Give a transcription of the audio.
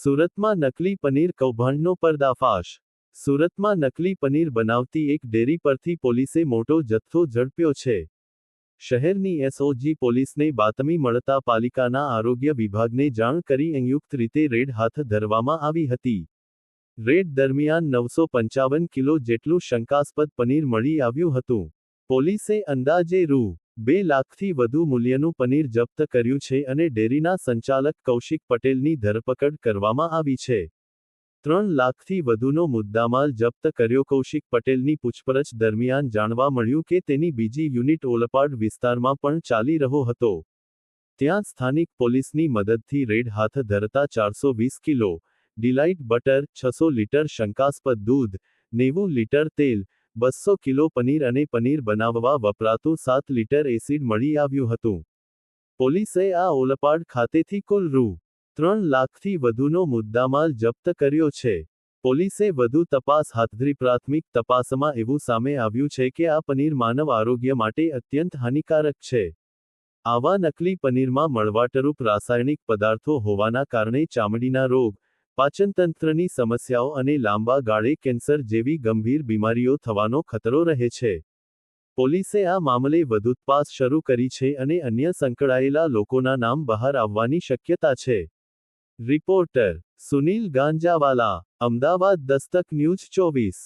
સુરતમાં નકલી પનીર કૌભાંડનો પર્દાફાશ. સુરતમાં નકલી પનીર બનાવતી એક ડેરી પરથી પોલીસે મોટો જથ્થો ઝડપ્યો છે. શહેરની એસઓજી પોલીસને બાતમી મળતા પાલિકાના આરોગ્ય વિભાગને જાણ કરી સંયુક્ત રીતે રેડ હાથ ધરવામાં આવી હતી. રેડ દરમિયાન નવસો પંચાવન કિલો જેટલું શંકાસ્પદ પનીર મળી આવ્યું હતું. પોલીસે અંદાજે રૂ. બે લાખથી વધુ મૂલ્યનું પનીર જપ્ત કર્યું છે અને ડેરીના સંચાલક કૌશિક પટેલની ધરપકડ કરવામાં આવી છે. ત્રણ લાખથી વધુનો મુદ્દામાલ જપ્ત કર્યો કૌશિક પટેલની પૂછપરછ દરમિયાન જાણવા મળ્યું કે તેની બીજી યુનિટ ઓલપાડ વિસ્તારમાં પણ ચાલી રહ્યો હતો. ત્યાં સ્થાનિક પોલીસની મદદથી રેડ હાથ ધરતા ચારસો વીસ કિલો, ડિલાઇટ બટર, છસો લીટર શંકાસ્પદ દૂધ, નેવું લીટર તેલ બસો કિલો પનીર અને પનીર બનાવવા વપરાતું સાત લીટર એસિડ મળી આવ્યું હતું. પોલીસે આ ઓલપાડ ખાતેથી કુલ રૂ. ત્રણ લાખથી વધુનો મુદ્દામાલ જપ્ત કર્યો છે. પોલીસે વધુ તપાસ હાથ ધરી પ્રાથમિક તપાસમાં એવું સામે આવ્યું છે કે આ પનીર માનવ આરોગ્ય માટે અત્યંત હાનિકારક છે. આવા નકલી પનીરમાં મળવાટરૂપ રાસાયણિક પદાર્થો હોવાના કારણે ચામડીના રોગ પાચનતંત્રની સમસ્યાઓ અને લાંબા ગાળે કેન્સર જેવી ગંભીર બીમારીઓ થવાનો ખતરો રહે છે. પોલીસે આ મામલે વધુ તપાસ શરૂ કરી છે અને અન્ય સંકળાયેલા લોકોના નામ બહાર આવવાની શક્યતા છે. રિપોર્ટર સુનિલ ગાંજાવાલા, અમદાવાદ દસ્તક ન્યૂઝ ચોવીસ.